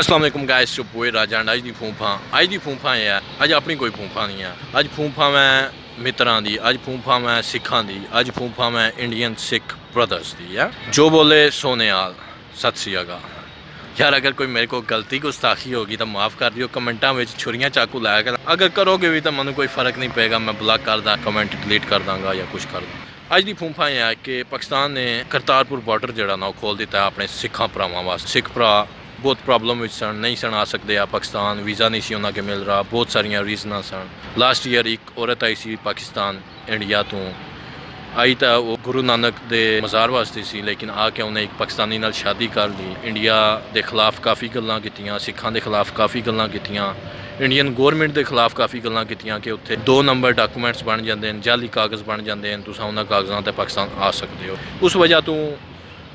ਅਸਲਾਮ ਅਲੈਕੁਮ guys ਚੁਪੋਏ ਰਾਜਾ ਅੱਜ ਦੀ ਫੂਫਾ ਅੱਜ ਦੀ ਫੂਫਾਂ ਇਹ ਹੈ, ਅੱਜ ਆਪਣੀ ਕੋਈ ਫੂਫਾ ਨਹੀਂ ਹੈ। ਅੱਜ ਫੂਫਾ ਮੈਂ ਮਿੱਤਰਾਂ ਦੀ, ਅੱਜ ਫੂਫਾ ਮੈਂ ਸਿੱਖਾਂ ਦੀ, ਅੱਜ ਫੂਫਾ ਮੈਂ ਇੰਡੀਅਨ ਸਿੱਖ ਬ੍ਰਦਰਸ ਦੀ, ਹੈ। ਜੋ ਬੋਲੇ ਸੋਨੇਆਲ ਸਤਿ ਸ੍ਰੀ ਅਕਾਲ। ਯਾਰ ਅਗਰ ਕੋਈ ਮੇਰੇ ਕੋਲ ਗਲਤੀ ਗੁਸਤਾਖੀ ਹੋ ਗਈ ਤਾਂ ਮਾਫ ਕਰ ਦਿਓ, ਕਮੈਂਟਾਂ ਵਿੱਚ ਛੁਰੀਆਂ ਚਾਕੂ ਲਾਇਆ ਕਰ। ਅਗਰ ਕਰੋਗੇ ਵੀ ਤਾਂ ਮੈਨੂੰ ਕੋਈ ਫ਼ਰਕ ਨਹੀਂ ਪਏਗਾ, ਮੈਂ ਬਲੌਕ ਕਰਦਾ ਕਮੈਂਟ ਡਿਲੀਟ ਕਰ ਦਾਂਗਾ ਜਾਂ ਕੁਝ ਕਰ ਦਾਂ ਅੱਜ ਦੀ ਫੂਫਾਂ ਇਹ ਹੈ ਕਿ ਪਾਕਿਸਤਾਨ ਨੇ ਕਰਤਾਰਪੁਰ ਬਾਰਡਰ ਜਿਹੜਾ ਨਾ ਉਹ ਖੋਲ ਦਿੱਤਾ ਆਪਣੇ ਸਿੱਖਾਂ ਭਰਾਵਾਂ ਵਾਸਤੇ। ਸਿੱਖ ਭਰਾ ਬਹੁਤ ਪ੍ਰੋਬਲਮ ਵਿੱਚ ਸਨ, ਨਹੀਂ ਸਨ, ਆ ਸਕਦੇ ਆ ਪਾਕਿਸਤਾਨ, ਵੀਜ਼ਾ ਨਹੀਂ ਸੀ ਉਹਨਾਂ ਕੇ ਮਿਲ ਰਿਹਾ, ਬਹੁਤ ਸਾਰੀਆਂ ਰੀਜ਼ਨਾਂ ਸਨ। ਲਾਸਟ ਈਅਰ ਇੱਕ ਔਰਤ ਆਈ ਸੀ ਪਾਕਿਸਤਾਨ ਇੰਡੀਆ ਤੋਂ। ਆਈ ਤਾਂ ਉਹ ਗੁਰੂ ਨਾਨਕ ਦੇ ਮਜ਼ਾਰ ਵਾਸਤੇ ਸੀ, ਲੇਕਿਨ ਆ ਕੇ ਉਹਨੇ ਇੱਕ ਪਾਕਿਸਤਾਨੀ ਨਾਲ ਸ਼ਾਦੀ ਕਰ ਲਈ। ਇੰਡੀਆ ਦੇ ਖਿਲਾਫ ਕਾਫੀ ਗੱਲਾਂ ਕੀਤੀਆਂ, ਸਿੱਖਾਂ ਦੇ ਖਿਲਾਫ ਕਾਫੀ ਗੱਲਾਂ ਕੀਤੀਆਂ ਇੰਡੀਅਨ ਗਵਰਨਮੈਂਟ ਦੇ ਖਿਲਾਫ ਕਾਫੀ ਗੱਲਾਂ ਕੀਤੀਆਂ ਕਿ ਉੱਥੇ ਦੋ ਨੰਬਰ ਡਾਕੂਮੈਂਟਸ ਬਣ ਜਾਂਦੇ ਨੇ ਜਾਲੀ ਕਾਗਜ਼ ਬਣ ਜਾਂਦੇ ਨੇ ਤੁਸੀਂ ਉਹਨਾਂ ਕਾਗਜ਼ਾਂ ਤੇ ਪਾਕਿਸਤਾਨ ਆ ਸਕਦੇ ਹੋ। ਉਸ ਵਜ੍ਹਾ ਤੋਂ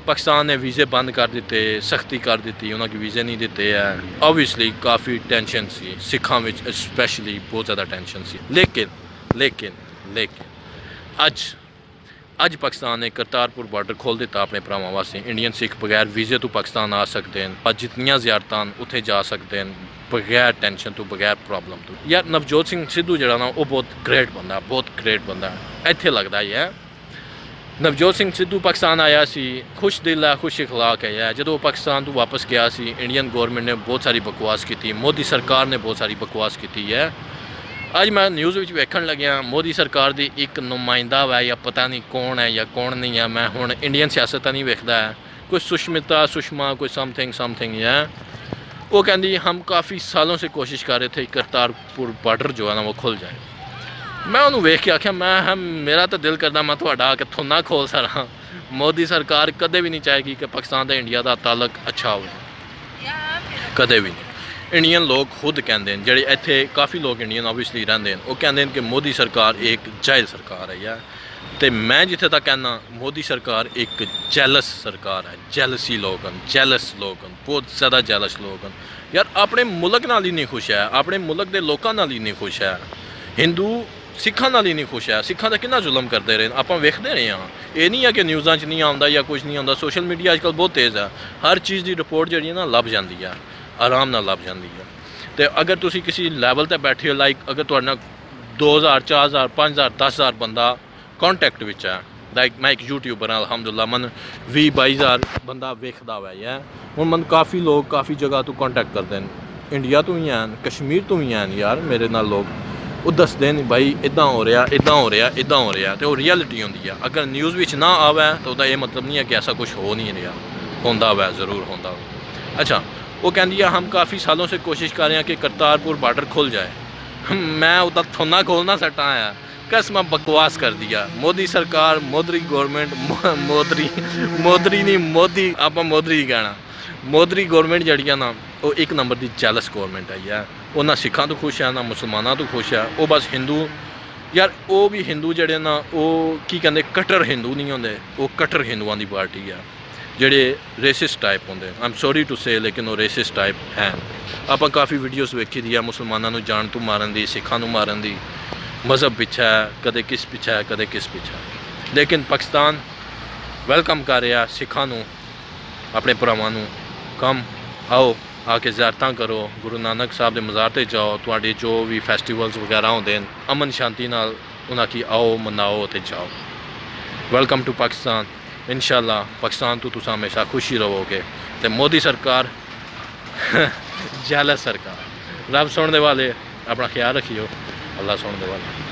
ਪਾਕਿਸਤਾਨ ਨੇ ਵੀਜ਼ੇ ਬੰਦ ਕਰ ਦਿੱਤੇ ਸਖਤੀ ਕਰ ਦਿੱਤੀ ਉਹਨਾਂ ਕੀ ਵੀਜ਼ੇ ਨਹੀਂ ਦਿੱਤੇ ਹੈ ਆਬਵੀਅਸਲੀ ਕਾਫੀ ਟੈਨਸ਼ਨ ਸੀ ਸਿੱਖਾਂ ਵਿੱਚ ਸਪੈਸ਼ਲੀ ਬਹੁਤ ਜ਼ਿਆਦਾ ਟੈਨਸ਼ਨ ਸੀ। ਲੇਕਿਨ ਲੇਕਿਨ ਲੇਕਿਨ ਅੱਜ ਅੱਜ ਪਾਕਿਸਤਾਨ ਨੇ ਕਰਤਾਰਪੁਰ ਬਾਰਡਰ ਖੋਲ ਦਿੱਤਾ ਆਪਣੇ ਭਰਾਵਾਂ ਵਾਸਤੇ। ਇੰਡੀਅਨ ਸਿੱਖ ਬਗੈਰ ਵੀਜ਼ੇ ਤੋਂ ਪਾਕਿਸਤਾਨ ਆ ਸਕਦੇ ਹਨ ਅੱਜ ਜਿੰਨੀਆਂ ਜ਼ਿਆਰਤਾਂ ਹਨ, ਉੱਥੇ ਜਾ ਸਕਦੇ ਹਨ ਬਗੈਰ ਟੈਨਸ਼ਨ ਤੋਂ ਬਗੈਰ ਪ੍ਰੋਬਲਮ ਤੋਂ। ਯਾਰ ਨਵਜੋਤ ਸਿੰਘ ਸਿੱਧੂ ਜਿਹੜਾ ਨਾ ਉਹ ਬਹੁਤ ਗ੍ਰੇਟ ਬੰਦਾ ਬਹੁਤ ਗ੍ਰੇਟ ਬੰਦਾ। ਇੱਥੇ ਲੱਗਦਾ ਹੀ ਹੈ ਨਵਜੋਤ ਸਿੰਘ ਸਿੱਧੂ ਪਾਕਿਸਤਾਨ ਆਇਆ ਸੀ ਖੁਸ਼ ਦਿਲ ਹੈ ਖੁਸ਼ اخلاق ਹੈ ਯਾਰ ਜਦੋਂ ਉਹ ਪਾਕਿਸਤਾਨ ਤੋਂ ਵਾਪਸ ਗਿਆ ਸੀ ਇੰਡੀਅਨ ਗਵਰਨਮੈਂਟ ਨੇ ਬਹੁਤ ਸਾਰੀ ਬਕਵਾਸ ਕੀਤੀ ਮੋਦੀ ਸਰਕਾਰ ਨੇ ਬਹੁਤ ਸਾਰੀ ਬਕਵਾਸ ਕੀਤੀ ਹੈ ਅੱਜ ਮੈਂ ਨਿਊਜ਼ ਵਿੱਚ ਵੇਖਣ ਲੱਗਿਆ ਮੋਦੀ ਸਰਕਾਰ ਦੀ ਇੱਕ ਨੁਮਾਇੰਦਾ ਹੈ ਜਾਂ ਪਤਾ ਨਹੀਂ ਕੌਣ ਹੈ ਜਾਂ ਕੌਣ ਨਹੀਂ ਹੈ ਮੈਂ ਹੁਣ ਇੰਡੀਅਨ ਸਿਆਸਤ ਤਾਂ ਨਹੀਂ ਵੇਖਦਾ ਹੈ ਕੋਈ ਸੁਸ਼ਮਿਤਾ ਸੁਸ਼ਮਾ ਕੋਈ ਸਮਥਿੰਗ ਸਮਥਿੰਗ ਹੈ वो कहती हम काफ़ी सालों से कोशिश कर रहे थे करतारपुर बार्डर जो है ना वो खुल जाए ਮੈਂ ਉਹਨੂੰ ਵੇਖ ਕੇ ਆਖਿਆ, ਮੈਂ ਹਾਂ ਮੇਰਾ ਤਾਂ ਦਿਲ ਕਰਦਾ ਮੈਂ ਤੁਹਾਡਾ ਕਿੱਥੋਂ ਨਾ ਖੋਲ ਸਰਾਂ ਮੋਦੀ ਸਰਕਾਰ ਕਦੇ ਵੀ ਨਹੀਂ ਚਾਹੇਗੀ ਕਿ ਪਾਕਿਸਤਾਨ ਤੇ ਇੰਡੀਆ ਦਾ ਤਾਲਕ ਅੱਛਾ ਹੋਵੇ। ਕਦੇ ਵੀ ਨਹੀਂ। ਇੰਡੀਅਨ ਲੋਕ ਖੁਦ ਕਹਿੰਦੇ ਨੇ, ਜਿਹੜੇ ਇੱਥੇ ਕਾਫੀ ਲੋਕ ਇੰਡੀਅਨ ਆਬਵੀਅਸਲੀ ਰਹਿੰਦੇ ਨੇ, ਉਹ ਕਹਿੰਦੇ ਨੇ ਕਿ ਮੋਦੀ ਸਰਕਾਰ ਇੱਕ ਜਾਇਜ਼ ਸਰਕਾਰ ਹੈ ਯਾਰ। ਤੇ ਮੈਂ ਜਿੱਥੇ ਤੱਕ ਕਹਿੰਦਾ, ਮੋਦੀ ਸਰਕਾਰ ਇੱਕ ਜੈਲਸ ਸਰਕਾਰ ਹੈ। ਜੈਲਸੀ ਲੋਕ ਹਨ ਜੈਲਸ ਲੋਕ ਹਨ, ਬਹੁਤ ਜ਼ਿਆਦਾ ਜੈਲਸ ਲੋਕ ਹਨ। ਯਾਰ, ਆਪਣੇ ਮੁਲਕ ਨਾਲ ਹੀ ਨਹੀਂ ਖੁਸ਼ ਹੈ, ਆਪਣੇ ਮੁਲਕ ਦੇ ਲੋਕਾਂ ਨਾਲ ਹੀ ਨਹੀਂ ਖੁਸ਼ ਹੈ। ਹਿੰਦੂ ਸਿੱਖਾਂ ਨਾਲ ਹੀ ਨਹੀਂ ਖੁਸ਼ ਹੈ। ਸਿੱਖਾਂ ਦਾ ਕਿੰਨਾ ਜ਼ੁਲਮ ਕਰਦੇ ਰਹੇ ਆਪਾਂ ਵੇਖਦੇ ਰਹੇ ਹਾਂ। ਇਹ ਨਹੀਂ ਹੈ ਕਿ ਨਿਊਜ਼ਾਂ 'ਚ ਨਹੀਂ ਆਉਂਦਾ ਜਾਂ ਕੁਝ ਨਹੀਂ ਆਉਂਦਾ। ਸੋਸ਼ਲ ਮੀਡੀਆ ਅੱਜਕੱਲ ਬਹੁਤ ਤੇਜ਼ ਆ ਹਰ ਚੀਜ਼ ਦੀ ਰਿਪੋਰਟ ਜਿਹੜੀ ਹੈ ਨਾ, ਲੱਭ ਜਾਂਦੀ ਹੈ। ਆਰਾਮ ਨਾਲ ਲੱਭ ਜਾਂਦੀ ਹੈ। ਤੇ ਅਗਰ ਤੁਸੀਂ ਕਿਸੇ ਲੈਵਲ ਤੇ ਬੈਠੇ ਹੋ ਲਾਈਕ ਅਗਰ ਤੁਹਾਡੇ ਨਾਲ 2000 4000 5000 10000 ਬੰਦਾ ਕੰਟੈਕਟ ਵਿੱਚ ਹੈ ਲਾਈਕ ਮੈਂ ਇੱਕ ਯੂਟਿਊਬਰ ਹਾਂ, ਅਲਹਮਦੁਲਿਲਾ, ਮਨ 20 22000 ਬੰਦਾ ਵੇਖਦਾ ਹੋਇਆ ਯਾ ਹੁਣ ਮਨ ਕਾਫੀ ਲੋਕ ਕਾਫੀ ਜਗ੍ਹਾ ਤੋਂ ਕੰਟੈਕਟ ਕਰਦੇ ਨੇ। ਇੰਡੀਆ ਤੋਂ ਹੀ ਹਨ ਕਸ਼ਮੀਰ ਤੋਂ ਹੀ ਹਨ ਯਾਰ ਮੇਰੇ ਨਾਲ ਲੋਕ। ਉਹ ਦੱਸਦੇ ਨੇ ਭਾਈ ਇਦਾਂ ਹੋ ਰਿਹਾ ਇਦਾਂ ਹੋ ਰਿਹਾ ਇਦਾਂ ਹੋ ਰਿਹਾ ਤੇ ਉਹ ਰਿਐਲਿਟੀ ਹੁੰਦੀ ਆ। ਅਗਰ ਨਿਊਜ਼ ਵਿੱਚ ਨਾ ਆਵੇ ਤਾਂ ਉਹਦਾ ਇਹ ਮਤਲਬ ਨਹੀਂ ਹੈ ਕਿ ਐਸਾ ਕੁਝ ਹੋ ਨਹੀਂ ਰਿਹਾ। ਹੁੰਦਾ ਹੋਵੇ ਜ਼ਰੂਰ ਹੁੰਦਾ ਹੋਵੇ ਅੱਛਾ, ਉਹ ਕਹਿੰਦੀ ਆ, ਹਮ ਕਾਫੀ ਸਾਲੋਂ ਸੇ ਕੋਸ਼ਿਸ਼ ਕਰ ਰਹੇ ਹਾਂ ਕਿ ਕਰਤਾਰਪੁਰ ਬਾਰਡਰ ਖੁੱਲ ਜਾਏ। ਮੈਂ ਉਹਦਾ ਥੋਨਾ ਖੋਲਣਾ ਸਟਾ ਆਇਆ। ਕਸਮ ਬਕਵਾਸ ਕਰ ਦਿਆ ਮੋਦੀ ਸਰਕਾਰ ਮੋਦਰੀ ਗਵਰਨਮੈਂਟ ਮੋਦਰੀ ਮੋਦਰੀ ਨਹੀਂ, ਮੋਦੀ, ਆਪਾਂ ਮੋਦਰੀ ਕਹਿਣਾ। ਮੋਦਰੀ ਗਵਰਨਮੈਂਟ ਜਿਹੜੀ ਆ ਨਾ, ਉਹ ਇੱਕ ਨੰਬਰ ਦੀ ਜੈਲਸ ਗਵਰਨਮੈਂਟ ਆ ਯਾਰ। ਉਹ ਨਾ ਸਿੱਖਾਂ ਤੋਂ ਖੁਸ਼ ਆ, ਨਾ ਮੁਸਲਮਾਨਾਂ ਤੋਂ ਖੁਸ਼ ਆ। ਉਹ ਬਸ ਹਿੰਦੂ ਯਾਰ, ਉਹ ਵੀ ਹਿੰਦੂ ਜਿਹੜੇ ਨਾ, ਉਹ ਕੀ ਕਹਿੰਦੇ, ਕਟਰ ਹਿੰਦੂ ਨਹੀਂ ਹੁੰਦੇ। ਉਹ ਕਟਰ ਹਿੰਦੂਆਂ ਦੀ ਪਾਰਟੀ ਆ, ਜਿਹੜੇ ਰੇਸਿਸਟ ਟਾਈਪ ਹੁੰਦੇ। ਆਮ ਸੌਰੀ ਟੂ ਸੇ ਲੇਕਿਨ ਉਹ ਰੇਸਿਸਟ ਟਾਈਪ ਹੈ। ਆਪਾਂ ਕਾਫੀ ਵੀਡੀਓਜ਼ ਵੇਖੀ ਦੀ ਆ ਮੁਸਲਮਾਨਾਂ ਨੂੰ ਜਾਣ ਤੋਂ ਮਾਰਨ ਦੀ, ਸਿੱਖਾਂ ਨੂੰ ਮਾਰਨ ਦੀ। ਮਜ਼ਹਬ ਪਿੱਛਾ ਹੈ, ਕਦੇ ਕਿਸ ਪਿੱਛਾ ਹੈ, ਕਦੇ ਕਿਸ ਪਿੱਛਾ ਲੇਕਿਨ ਪਾਕਿਸਤਾਨ ਵੈਲਕਮ ਕਰ ਰਿਹਾ ਸਿੱਖਾਂ ਨੂੰ, ਆਪਣੇ ਭਰਾਵਾਂ ਨੂੰ। ਕੰਮ ਆਓ। ਆ ਕੇ ਜ਼ਿਆਰਤਾਂ ਕਰੋ, ਗੁਰੂ ਨਾਨਕ ਸਾਹਿਬ ਦੇ ਮਜ਼ਾਰ ਤੇ ਜਾਓ, ਤੁਹਾਡੇ ਜੋ ਵੀ ਫੈਸਟੀਵਲਸ ਵਗੈਰਾ ਹੁੰਦੇ ਨੇ ਅਮਨ ਸ਼ਾਂਤੀ ਨਾਲ ਉਹਨਾਂ ਕੀ ਆਓ, ਮਨਾਓ ਤੇ ਜਾਓ। ਵੈਲਕਮ ਟੂ ਪਾਕਿਸਤਾਨ ਇਨਸ਼ਾਅੱਲਾ ਪਾਕਿਸਤਾਨ ਤੋਂ ਤੁਸੀਂ ਹਮੇਸ਼ਾ ਖੁਸ਼ੀ ਰਹੋਗੇ ਤੇ ਮੋਦੀ ਸਰਕਾਰ, ਜੈਲਸ ਸਰਕਾਰ। ਰੱਬ ਸੁਣਨ ਦੇ ਵਾਲੇ, ਆਪਣਾ ਖਿਆਲ ਰੱਖਿਓ। ਅੱਲਾ ਸੁਣਨ ਦੇ ਵਾਲੇ।